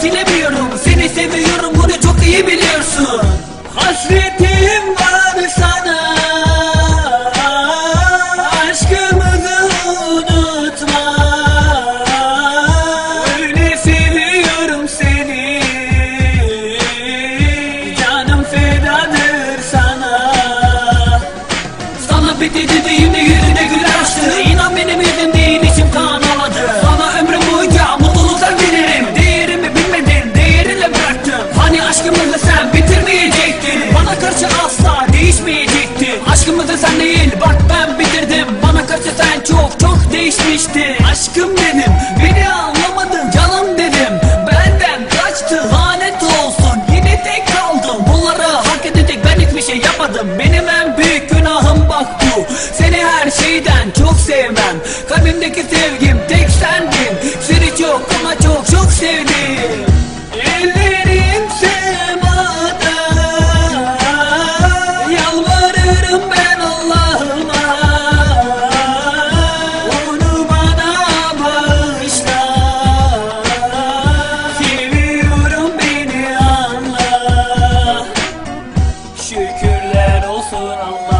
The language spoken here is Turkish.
silemiyorum Seni seviyorum bunu çok iyi biliyorsun. Hasretim var sana. Aşkımızı unutma. Öyle seviyorum seni. Canım fedadır sana. Sana bir dediğimde sen değil bak ben bitirdim Bana karşı sen çok çok değişmişti. Aşkım benim beni anlamadın canım dedim. Benden kaçtı lanet olsun. Yine tek kaldım. Bunları hak edecek ben hiçbir şey yapmadım. Benim en büyük günahım bak bu. Seni her şeyden çok sevmem. Kalbimdeki sevgim tek sen 喝老酒。